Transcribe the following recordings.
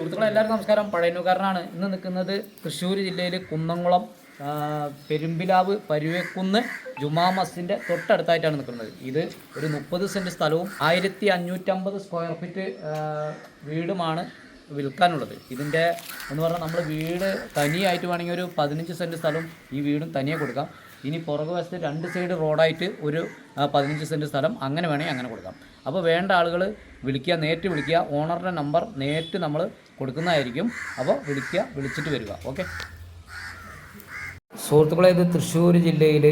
സുഹൃത്തുക്കളെ എല്ലാവർക്കും നമസ്കാരം. പഴയനുകാരനാണ് ഇന്ന് നിൽക്കുന്നത് തൃശ്ശൂർ ജില്ലയിൽ കുന്നംകുളം പെരുമ്പിലാവ് പരുവേക്കുന്ന് ജുമാ മസ്ജിന്റെ തൊട്ടടുത്തായിട്ടാണ് നിൽക്കുന്നത്. ഇത് ഒരു മുപ്പത് സെന്റ് സ്ഥലവും ആയിരത്തി അഞ്ഞൂറ്റമ്പത് സ്ക്വയർ ഫീറ്റ് വീടുമാണ് വിൽക്കാനുള്ളത്. ഇതിന്റെ എന്ന് പറഞ്ഞാൽ നമ്മൾ വീട് തനിയായിട്ട് വേണമെങ്കിൽ ഒരു പതിനഞ്ച് സെന്റ് സ്ഥലവും ഈ വീടും തനിയെ കൊടുക്കാം. ഇനി പുറകു വശത്ത് രണ്ട് സൈഡ് റോഡായിട്ട് ഒരു പതിനഞ്ച് സെന്റ് സ്ഥലം അങ്ങനെ വേണമെങ്കിൽ അങ്ങനെ കൊടുക്കാം. അപ്പോൾ വേണ്ട ആളുകൾ വിളിക്കുക നേരിട്ട് വിളിക്കുക ഓണറുടെ നമ്പർ നേരിട്ട് നമ്മൾ കൊടുക്കുന്നതായിരിക്കും. അപ്പോൾ വിളിക്കുക വിളിച്ചിട്ട് വരിക. ഓക്കെ? സുഹൃത്തുക്കളെ ഇത് തൃശ്ശൂർ ജില്ലയിൽ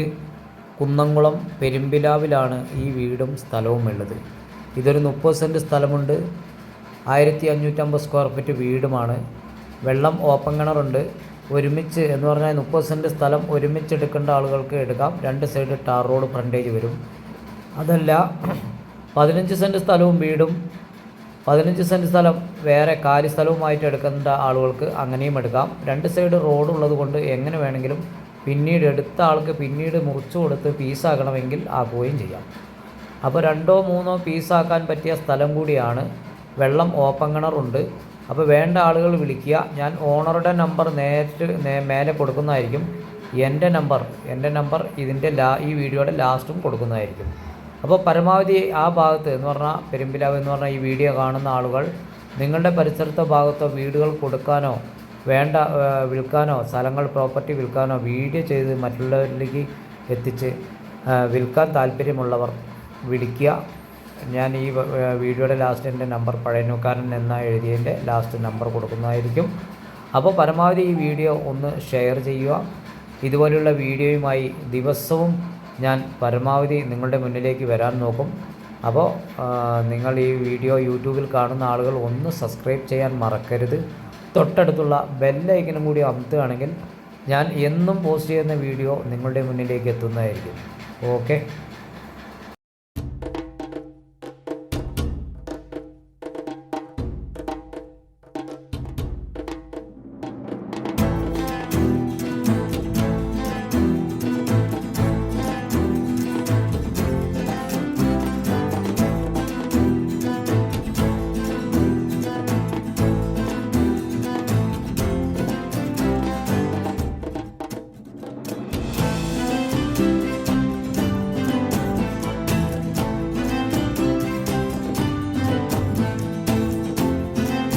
കുന്നംകുളം പെരുമ്പിലാവിലാണ് ഈ വീടും സ്ഥലവും ഉള്ളത്. ഇതൊരു മുപ്പത് സെന്റ് സ്ഥലമുണ്ട്. ആയിരത്തി അഞ്ഞൂറ്റമ്പത് സ്ക്വയർ ഫീറ്റ് വീടുമാണ്. വെള്ളം ഓപ്പൺ കിണറുണ്ട്. ഒരുമിച്ച് എന്ന് പറഞ്ഞാൽ മുപ്പത് സെന്റ് സ്ഥലം ഒരുമിച്ച് എടുക്കേണ്ട ആളുകൾക്ക് എടുക്കാം. രണ്ട് സൈഡ് ടാർ റോഡ് ഫ്രണ്ടേജ് വരും. അതല്ല പതിനഞ്ച് സെന്റ് സ്ഥലവും വീടും പതിനഞ്ച് സെന്റ് സ്ഥലം വേറെ കാലി സ്ഥലവുമായിട്ട് എടുക്കേണ്ട ആളുകൾക്ക് അങ്ങനെയും എടുക്കാം. രണ്ട് സൈഡ് റോഡ് ഉള്ളത് കൊണ്ട് എങ്ങനെ വേണമെങ്കിലും പിന്നീട് എടുത്ത ആൾക്ക് പിന്നീട് മുറിച്ചു കൊടുത്ത് പീസാക്കണമെങ്കിൽ ആക്കുകയും ചെയ്യാം. അപ്പോൾ രണ്ടോ മൂന്നോ പീസാക്കാൻ പറ്റിയ സ്ഥലം കൂടിയാണ്. വെള്ളം ഓപ്പൺ കിണറുണ്ട്. അപ്പോൾ വേണ്ട ആളുകൾ വിളിക്കുക. ഞാൻ ഓണറുടെ നമ്പർ നേരിട്ട് മേലെ കൊടുക്കുന്നതായിരിക്കും. എന്റെ നമ്പർ എന്റെ നമ്പർ ഇതിന്റെ ലാ ഈ വീഡിയോയുടെ ലാസ്റ്റും കൊടുക്കുന്നതായിരിക്കും. അപ്പോൾ പരമാവധി ആ ഭാഗത്ത് എന്ന് പറഞ്ഞാൽ പെരുമ്പിലാവ് എന്ന് പറഞ്ഞാൽ ഈ വീഡിയോ കാണുന്ന ആളുകൾ നിങ്ങളുടെ പരിസരത്തെ ഭാഗത്തോ വീടുകൾ കൊടുക്കാനോ വേണ്ട വിൽക്കാനോ സ്ഥലങ്ങൾ പ്രോപ്പർട്ടി വിൽക്കാനോ വീഡിയോ ചെയ്ത് മറ്റുള്ളവരിലേക്ക് എത്തിച്ച് വിൽക്കാൻ താല്പര്യമുള്ളവർ വിളിക്കുക. ഞാൻ ഈ വീഡിയോയുടെ ലാസ്റ്റ് എന്റെ നമ്പർ പഴയനൂക്കാരൻ എന്ന എഴുതിയതിന്റെ ലാസ്റ്റ് നമ്പർ കൊടുക്കുന്നതായിരിക്കും. അപ്പോൾ പരമാവധി ഈ വീഡിയോ ഒന്ന് ഷെയർ ചെയ്യുക. ഇതുപോലെയുള്ള വീഡിയോയുമായി ദിവസവും ഞാൻ പരമാവധി നിങ്ങളുടെ മുന്നിലേക്ക് വരാൻ നോക്കും. അപ്പോൾ നിങ്ങൾ ഈ വീഡിയോ യൂട്യൂബിൽ കാണുന്ന ആളുകൾ ഒന്ന് സബ്സ്ക്രൈബ് ചെയ്യാൻ മറക്കരുത്. തൊട്ടടുത്തുള്ള ബെല്ലൈക്കനും കൂടി അമത്തുകയാണെങ്കിൽ ഞാൻ എന്നും പോസ്റ്റ് ചെയ്യുന്ന വീഡിയോ നിങ്ങളുടെ മുന്നിലേക്ക് എത്തുന്നതായിരിക്കും. ഓക്കെ